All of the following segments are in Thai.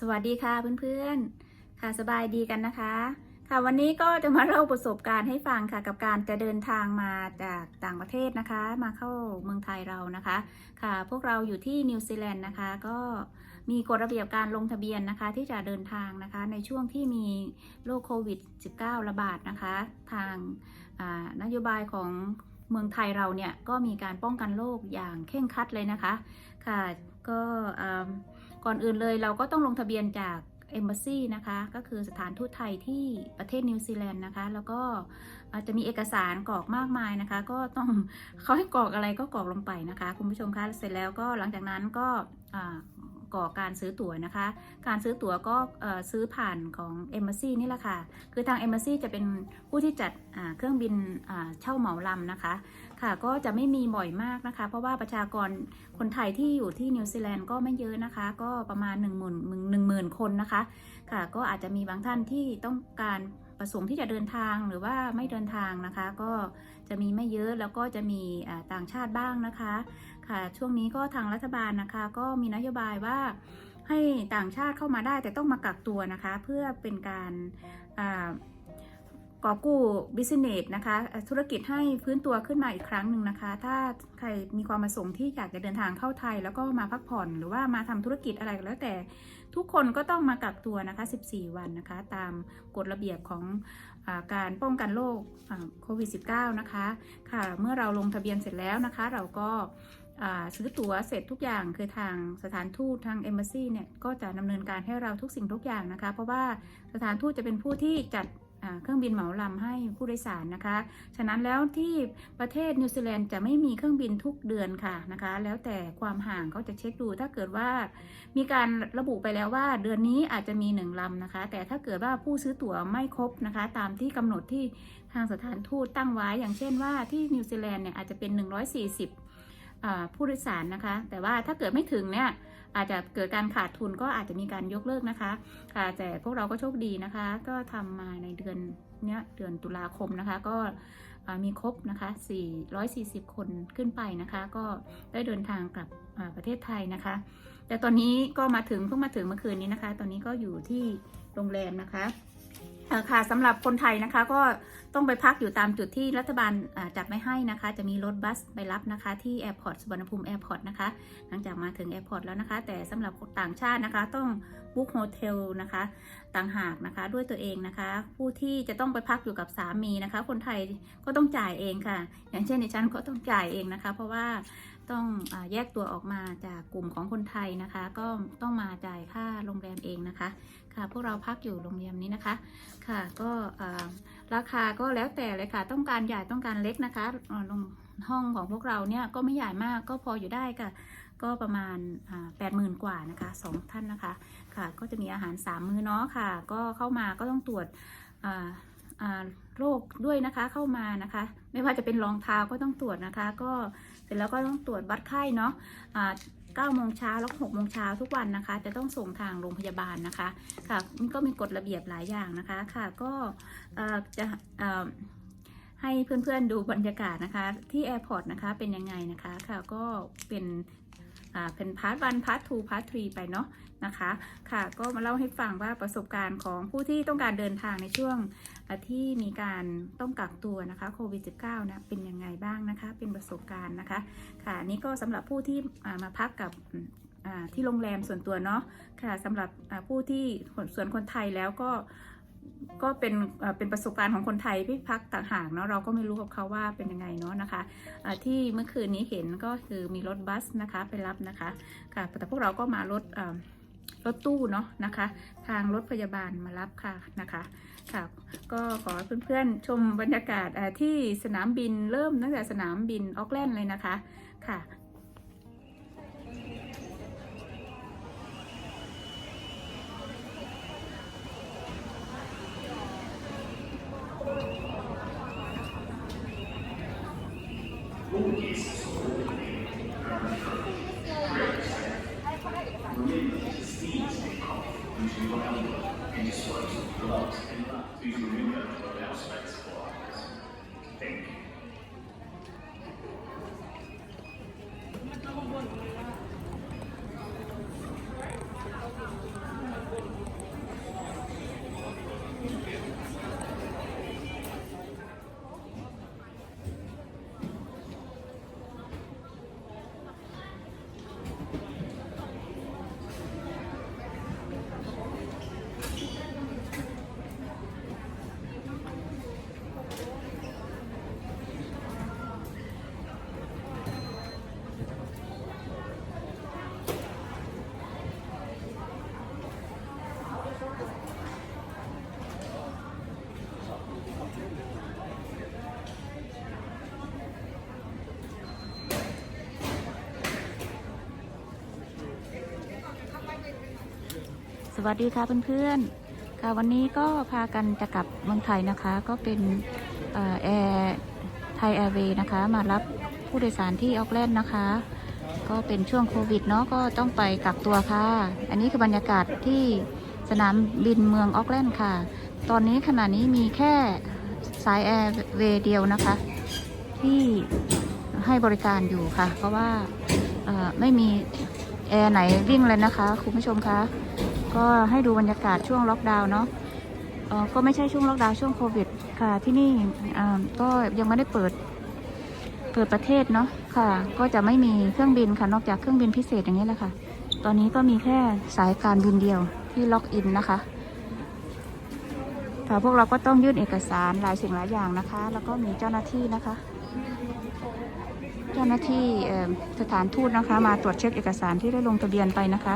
สวัสดีค่ะเพื่อนๆ ค่ะสบายดีกันนะคะ ค่ะวันนี้ก็จะมาเล่าประสบการณ์ให้ฟังค่ะกับการจะเดินทางมาจากต่างประเทศนะคะ มาเข้าเมืองไทยเรานะคะ ค่ะ พวกเราอยู่ที่นิวซีแลนด์นะคะ ก็มีกฎระเบียบการลงทะเบียนนะคะ ที่จะเดินทางนะคะ ในช่วงที่มีโรคโควิด -19 ระบาดนะคะ ทางอ่านโยบายของเมืองไทยเราเนี่ยก็มีการป้องกันโรคอย่างเคร่งคัดเลยนะคะ ค่ะก็อ่า ก่อนอื่นเลยเราก็ต้องลงทะเบียนจาก Embassy นะคะ ก็คือสถานทูตไทยที่ประเทศนิวซีแลนด์นะคะ แล้วก็จะมีเอกสารกรอกมากมายนะคะ ก็ต้องเขาให้กรอกอะไรก็กรอกลงไปนะคะ คุณผู้ชมคะเสร็จแล้วก็หลังจากนั้นก็อ่อการซื้อตั๋วนะคะ การซื้อตั๋วก็ซื้อผ่านของ Embassy นี่แหละค่ะ คือทาง Embassy จะเป็นผู้ที่จัดเครื่องบินเช่าเหมาลำนะคะ ค่ะก็จะไม่มีบ่อยมากนะคะ เพราะว่าประชากรคนไทยที่อยู่ที่นิวซีแลนด์ก็ไม่เยอะนะคะ ก็ประมาณ 1 0 0 0 0 1 0,000คนนะคะค่ะ ก็อาจจะมีบางท่านที่ต้องการประสงค์ที่จะเดินทางหรือว่าไม่เดินทางนะคะ ก็จะมีไม่เยอะแล้วก็จะมีต่างชาติบ้างนะคะค่ะ ช่วงนี้ก็ทางรัฐบาลนะคะ ก็มีนโยบายว่าให้ต่างชาติเข้ามาได้แต่ต้องมากักตัวนะคะ เพื่อเป็นการ กอบกู้บิสเนสนะคะ ธุรกิจให้ฟื้นตัวขึ้นมาอีกครั้งหนึ่งนะคะ ถ้าใครมีความประสงค์ที่อยากจะเดินทางเข้าไทย แล้วก็มาพักผ่อนหรือว่ามาทำธุรกิจอะไรก็แล้วแต่ทุกคนก็ต้องมากักตัวนะคะ 14 วันนะคะ ตามกฎระเบียบของอการป้องกันโรคโควิด -19 นะคะ ค่ะ เมื่อเราลงทะเบียนเสร็จแล้วนะคะ เราก็ซื้อตั๋วเสร็จทุกอย่างคือทางสถานทูตทาง Embassy เนี่ยก็จะดำเนินการให้เราทุกสิ่งทุกอย่างนะคะ เพราะว่าสถานทูตจะเป็นผู้ที่จัด เครื่องบินเหมาลำให้ผู้โดยสารนะคะ ฉะนั้นแล้วที่ประเทศนิวซีแลนด์จะไม่มีเครื่องบินทุกเดือนค่ะนะคะ แล้วแต่ความห่างเขาจะเช็คดูถ้าเกิดว่ามีการระบุไปแล้วว่าเดือนนี้อาจจะมีหนึ่งลำนะคะ แต่ถ้าเกิดว่าผู้ซื้อตั๋วไม่ครบนะคะ ตามที่กำหนดที่ทางสถานทูตตั้งไว้ อย่างเช่นว่าที่นิวซีแลนด์เนี่ยอาจจะเป็น 140อ่าผู้โดยสารนะคะ แต่ว่าถ้าเกิดไม่ถึงเนี่ย อาจจะเกิดการขาดทุนก็อาจจะมีการยกเลิกนะคะค่ะแต่พวกเราก็โชคดีนะคะ ก็ทำมาในเดือนเนี้ยเดือนตุลาคมนะคะ ก็มีครบนะคะ 440 คนขึ้นไปนะคะ ก็ได้เดินทางกลับประเทศไทยนะคะ แต่ตอนนี้ก็มาถึงเพิ่งมาถึงเมื่อคืนนี้นะคะ ตอนนี้ก็อยู่ที่โรงแรมนะคะ ค่ะสำหรับคนไทยนะคะก็ต้องไปพักอยู่ตามจุดที่รัฐบาลจัดไว้ให้นะคะ จะมีรถบัสไปรับนะคะที่แอร์พอร์ตสุวรรณภูมิแอร์พอร์ตนะคะ หลังจากมาถึงแอร์พอร์ตแล้วนะคะ แต่สำหรับต่างชาตินะคะ ต้องบุ๊กโฮเทลนะคะต่างหากนะคะด้วยตัวเองนะคะ ผู้ที่จะต้องไปพักอยู่กับสามีนะคะ คนไทยก็ต้องจ่ายเองค่ะ อย่างเช่นในฉันก็ต้องจ่ายเองนะคะ เพราะว่าต้องแยกตัวออกมาจากกลุ่มของคนไทยนะคะ ก็ต้องมาจ่ายค่าโรงแรมเองนะคะ ค่ะ พวกเราพักอยู่โรงแรมนี้นะคะ ค่ะ ก็ราคาก็แล้วแต่เลยค่ะ ต้องการใหญ่ต้องการเล็กนะคะห้องของพวกเราเนี่ยก็ไม่ใหญ่มากก็พออยู่ได้ค่ะ ก็ประมาณแปดหมื่นกว่านะคะสองท่านนะคะ ค่ะ ก็จะมีอาหารสามมื้อเนาะค่ะ ก็เข้ามาก็ต้องตรวจโรคด้วยนะคะเข้ามานะคะ ไม่ว่าจะเป็นรองเท้าก็ต้องตรวจนะคะ ก็เสร็จแล้วก็ต้องตรวจวัดไข้เนาะ 9โมงเช้าแล้วก็6โมงเช้าทุกวันนะคะ จะต้องส่งทางโรงพยาบาลนะคะ ค่ะมันก็มีกฎระเบียบหลายอย่างนะคะค่ะก็จะให้เพื่อนๆดูบรรยากาศนะคะ ที่แอร์พอร์ตนะคะเป็นยังไงนะคะค่ะก็เป็น อ่าเป็นพาร์ทวันพาร์ททูพาร์ททรีไปเนาะนะคะค่ะก็มาเล่าให้ฟังว่าประสบการณ์ของผู้ที่ต้องการเดินทางในช่วงที่มีการต้องกักตัวนะคะโควิด -19 นะเป็นยังไงบ้างนะคะ เป็นประสบการณ์นะคะค่ะนี่ก็สำหรับผู้ที่มาพักกับที่โรงแรมส่วนตัวเนาะค่ะสำหรับผู้ที่ส่วนคนไทยแล้วก็ ก็เป็นเป็นประสบการณ์ของคนไทยที่พักต่างหากเนาะเราก็ไม่รู้กับเขาว่าเป็นยังไงเนาะนะคะอ่าที่เมื่อคืนนี้เห็นก็คือมีรถบัสนะคะไปรับนะคะค่ะแต่พวกเราก็มารถรถตู้เนาะนะคะ ทางรถพยาบาลมารับค่ะนะคะค่ะก็ขอเพื่อนๆชมบรรยากาศที่สนามบินเริ่มตั้งแต่สนามบินออกแลนด์เลยนะคะค่ะ เวัสดีค่ะเพื่อนๆ ค่ะวันนี้ก็พากันจะกลับเมืองไทยนะคะ ก็เป็นออแอร์ไทยแอร์เวย์นะคะ มารับผู้โดยสารที่ออกแลนด์นะคะ ก็เป็นช่วงโควิดเนาะก็ต้องไปกักตัวค่ะ อันนี้คือบรรยากาศที่สนามบินเมืองออกแลนด์ค่ะ ตอนนี้ขณะนี้มีแค่สายแอร์เวย์เดียวนะคะ ที่ให้บริการอยู่ค่ะ เพราะว่าไม่มีแอร์ไหนวิ่งเลยนะคะ คุณผู้ชมคะ ก็ให้ดูบรรยากาศช่วงล็อกดาวน์เนาะก็ไม่ใช่ช่วงล็อกดาวน์ช่วงโควิดค่ะที่นี่ก็ยังไม่ได้เปิดเปิดประเทศเนาะค่ะ ก็จะไม่มีเครื่องบินค่ะนอกจากเครื่องบินพิเศษอย่างนี้แหละค่ะ ตอนนี้ก็มีแค่สายการบินเดียวที่ล็อกอินนะคะค่ะพวกเราก็ต้องยื่นเอกสารหลายสิ่งหลายอย่างนะคะ แล้วก็มีเจ้าหน้าที่นะคะ เจ้าหน้าที่สถานทูตนะคะ มาตรวจเช็คเอกสารที่ได้ลงทะเบียนไปนะคะ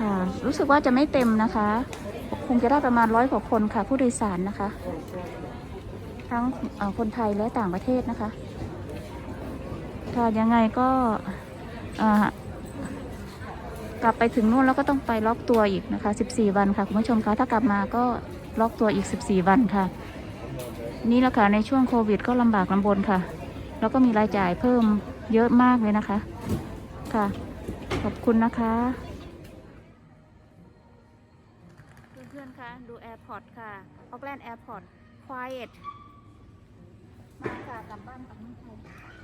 ค่ะ รู้สึกว่าจะไม่เต็มนะคะ คงจะได้ประมาณร้อยกว่าคนค่ะ ผู้โดยสารนะคะ ทั้งคนไทยและต่างประเทศนะคะค่ะยังไงก็กลับไปถึงนู่นแล้วก็ต้องไปล็อกตัวอีกนะคะ 14 วันค่ะคุณผู้ชมคะถ้ากลับมาก็ล็อกตัวอีก 14 วันค่ะ นี่แหละค่ะในช่วงโควิด ก็ลำบากลำบนค่ะ แล้วก็มีรายจ่ายเพิ่มเยอะมากเลยนะคะค่ะ ขอบคุณนะคะ นๆคะ ดูแอร์พอร์ตค่ะออกแลนด์แอร์พอร์ต quiet มาค่ะกลับบ้านกลับเมืองไทย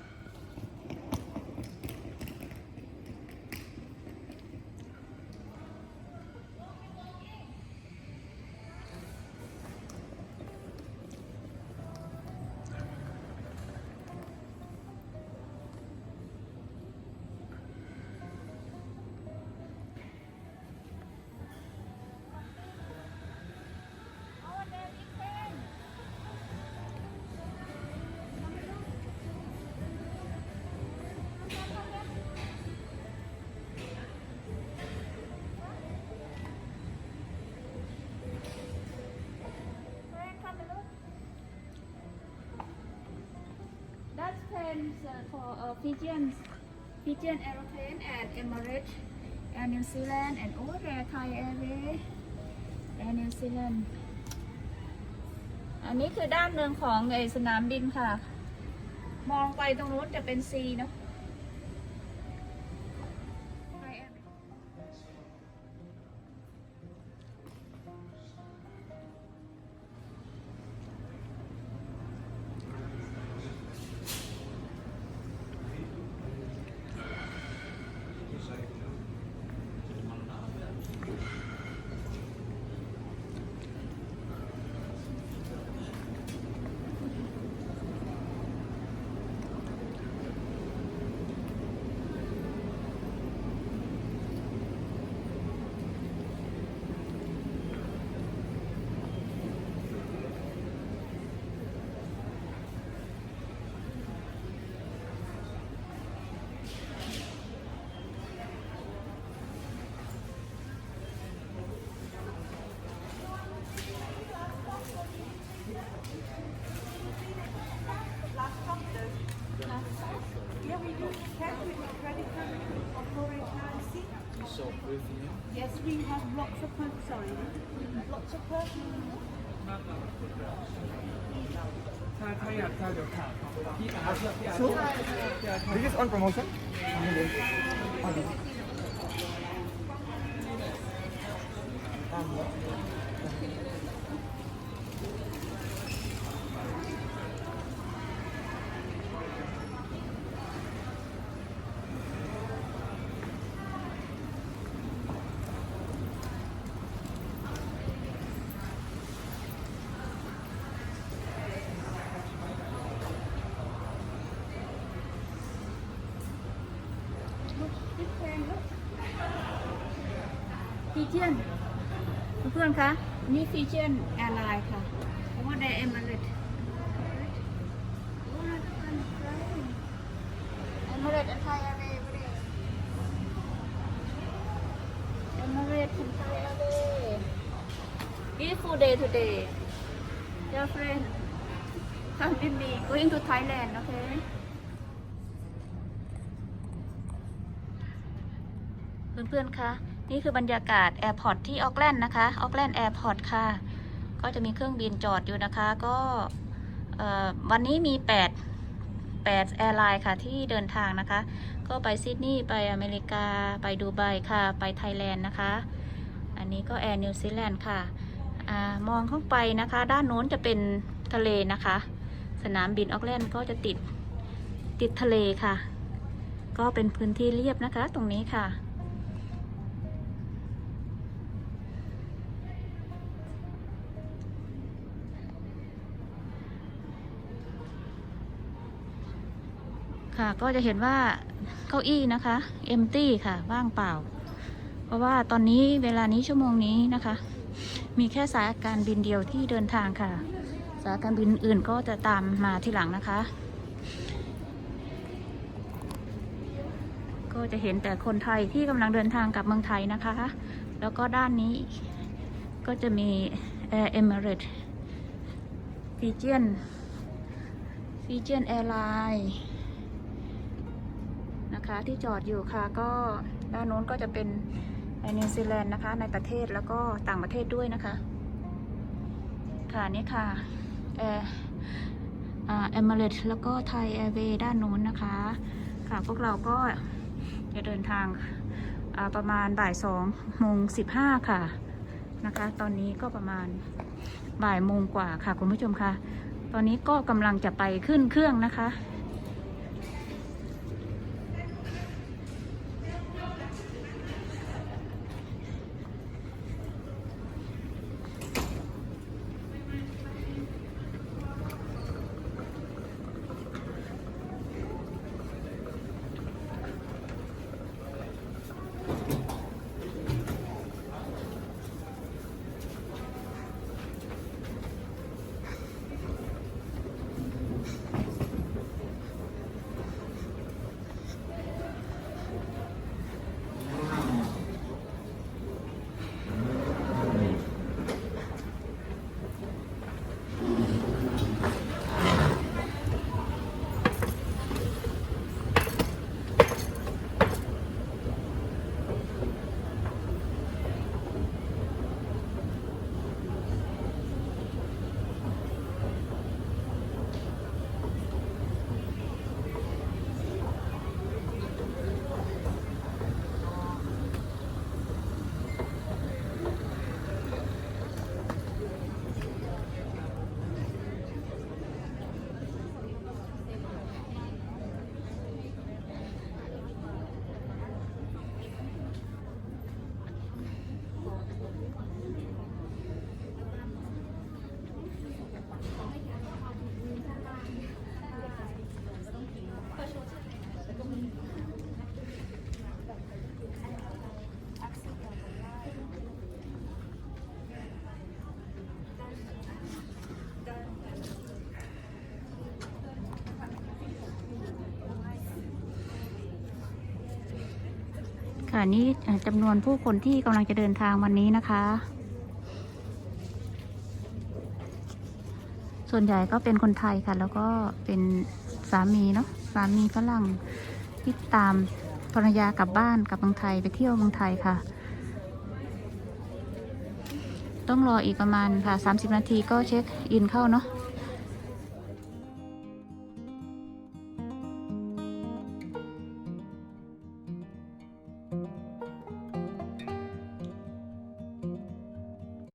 That's planes uh, for uh, Fijian, Fijian aeroplane and Emirates and New Zealand and all the Thai Airways and New Zealand อันนี้คือด้านหนึ่งของไอสนามบินค่ะ มองไปตรงนู้นจะเป็นซีเนาะ lots of personal. ถ้าถ้าอยากถ้าเดี๋ยวถามพี่อาร์ตพี่อาร์ต So, พี่อาร์ต this is on promotion. ฟิเจียนเพื่อนๆคะนี่ฟิเจียนแอร์ไลน์ค่ะเพราะว่าไดเอมเรตเอมเรตไทยแอร์เวย์เอมเรตไทยแอร์เวย์ beautiful day today dear friend come with me going to Thailand okay เพื่อนๆ คะ นี่คือบรรยากาศแอร์พอร์ตที่ออกแลนด์นะคะออกแลนด์แอร์พอร์ตค่ะ ก็จะมีเครื่องบินจอดอยู่นะคะ ก็วันนี้มี 8 8แอร์ไลน์ค่ะที่เดินทางนะคะ ก็ไปซิดนีย์ไปอเมริกา ไปดูไบค่ะ ไปไทยแลนด์นะคะ อันนี้ก็แอร์นิวซีแลนด์ค่ะอมองเข้าไปนะคะ ด้านโน้นจะเป็นทะเลนะคะ สนามบินออกแลนด์ก็จะติดติดทะเลค่ะ ก็เป็นพื้นที่เรียบนะคะตรงนี้ค่ะ ค่ะ ก็จะเห็นว่าเก้าอี้นะคะ empty ค่ะว่างเปล่า เพราะว่าตอนนี้เวลานี้ชั่วโมงนี้นะคะ มีแค่สายการบินเดียวที่เดินทางค่ะ สายการบินอื่นก็จะตามมาทีหลังนะคะ ก็จะเห็นแต่คนไทยที่กำลังเดินทางกลับเมืองไทยนะคะ แล้วก็ด้านนี้ก็จะมี Air Emirates Fijian Fijian Airline นะคะที่จอดอยู่ค่ะก็ด้านโน้นก็จะเป็นนิวซีแลนด์นะคะ ในประเทศแล้วก็ต่างประเทศด้วยนะคะ ค่ะนี่ค่ะแอร์เอมิเรตแล้วก็ไทยแอร์เวย์ด้านโน้นนะคะ ค่ะพวกเราก็จะเดินทางประมาณบ่ายสองโมงสิบห้าค่ะนะคะ ตอนนี้ก็ประมาณบ่ายโมงกว่าค่ะคุณผู้ชมค่ะตอนนี้ก็กำลังจะไปขึ้นเครื่องนะคะ ค่ะนี่จำนวนผู้คนที่กำลังจะเดินทางวันนี้นะคะ ส่วนใหญ่ก็เป็นคนไทยค่ะ แล้วก็เป็นสามีเนาะสามีฝรั่งที่ตามภรรยากลับบ้านกลับเมืองไทยไปเที่ยวเมืองไทยค่ะ ต้องรออีกประมาณค่ะ 30 นาทีก็เช็คอินเข้าเนาะ